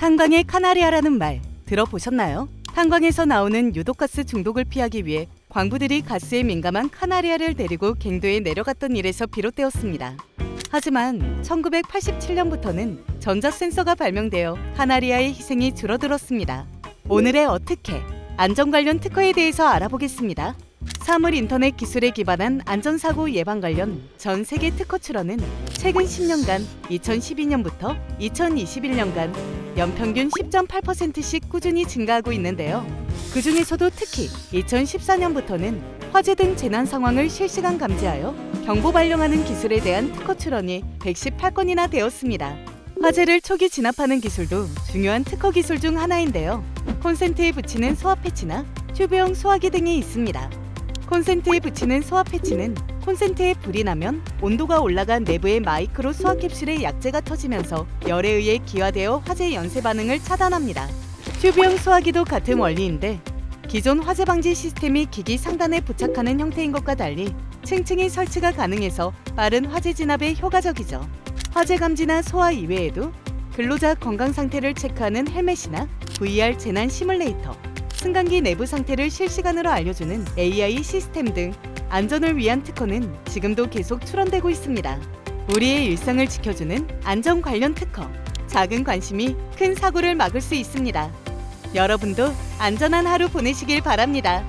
탄광의 카나리아라는 말 들어보셨나요? 탄광에서 나오는 유독가스 중독을 피하기 위해 광부들이 가스에 민감한 카나리아를 데리고 갱도에 내려갔던 일에서 비롯되었습니다. 하지만 1987년부터는 전자 센서가 발명되어 카나리아의 희생이 줄어들었습니다. 오늘의 어떻게 안전 관련 특허에 대해서 알아보겠습니다. 사물 인터넷 기술에 기반한 안전사고 예방 관련 전 세계 특허 출원은 최근 10년간 2012년부터 2021년간 연평균 10.8%씩 꾸준히 증가하고 있는데요. 그 중에서도 특히 2014년부터는 화재 등 재난 상황을 실시간 감지하여 경보 발령하는 기술에 대한 특허 출원이 118건이나 되었습니다. 화재를 초기 진압하는 기술도 중요한 특허 기술 중 하나인데요. 콘센트에 붙이는 소화 패치나 튜브형 소화기 등이 있습니다. 콘센트에 붙이는 소화 패치는 콘센트에 불이 나면 온도가 올라간 내부의 마이크로 소화 캡슐에 약재가 터지면서 열에 의해 기화되어 화재 연쇄 반응을 차단합니다. 튜브형 소화기도 같은 원리인데 기존 화재 방지 시스템이 기기 상단에 부착하는 형태인 것과 달리 층층이 설치가 가능해서 빠른 화재 진압에 효과적이죠. 화재 감지나 소화 이외에도 근로자 건강 상태를 체크하는 헬멧이나 VR 재난 시뮬레이터, 승강기 내부 상태를 실시간으로 알려주는 AI 시스템 등 안전을 위한 특허는 지금도 계속 출원되고 있습니다. 우리의 일상을 지켜주는 안전 관련 특허. 작은 관심이 큰 사고를 막을 수 있습니다. 여러분도 안전한 하루 보내시길 바랍니다.